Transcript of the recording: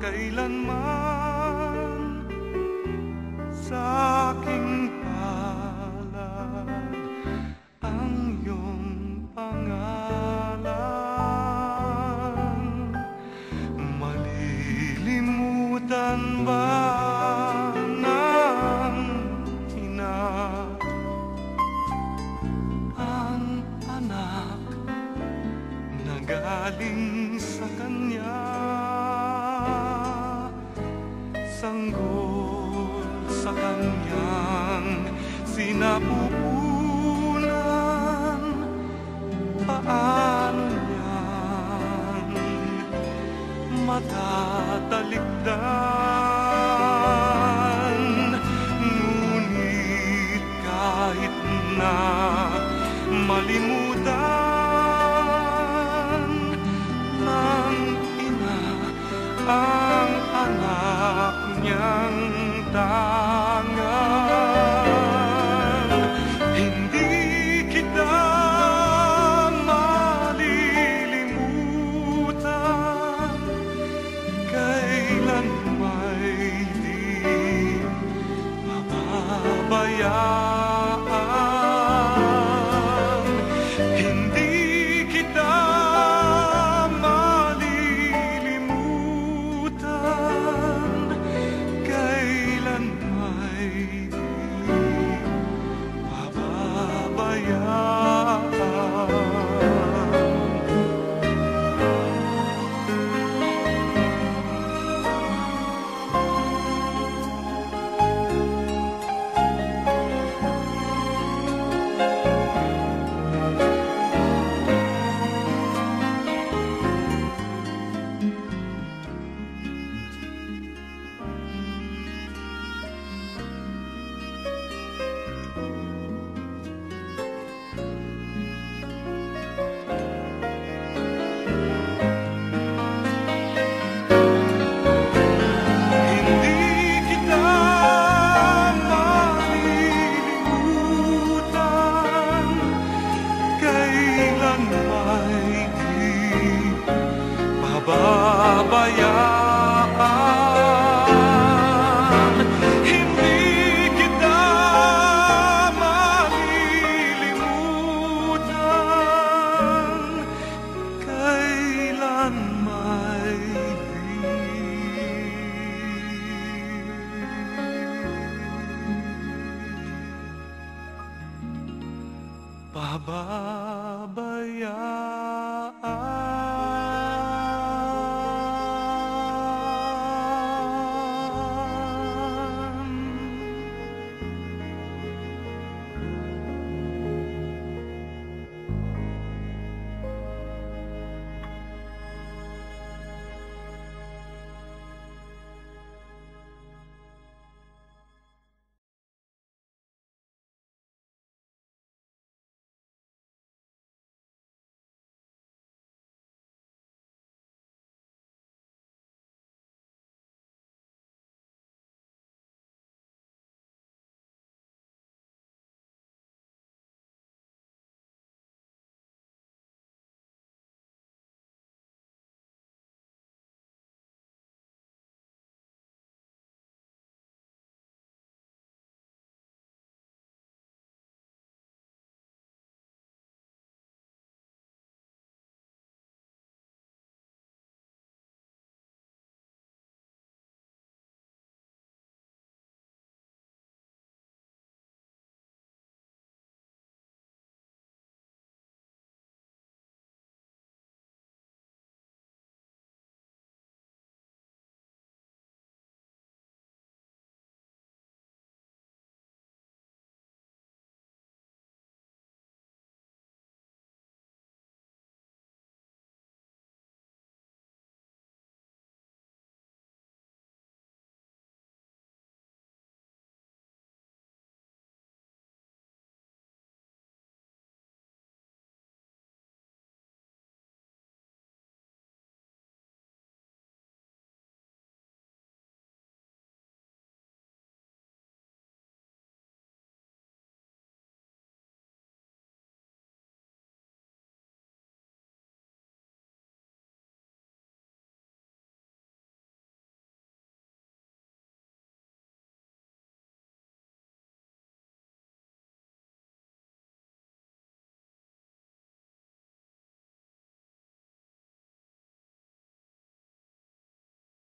kailanman. sanggol sa kanyang sinapupunan. Paano niyang matatalikdan ngunit kahit na malimutan katangan. Hindi kita malilimutan. Kailanman 吧。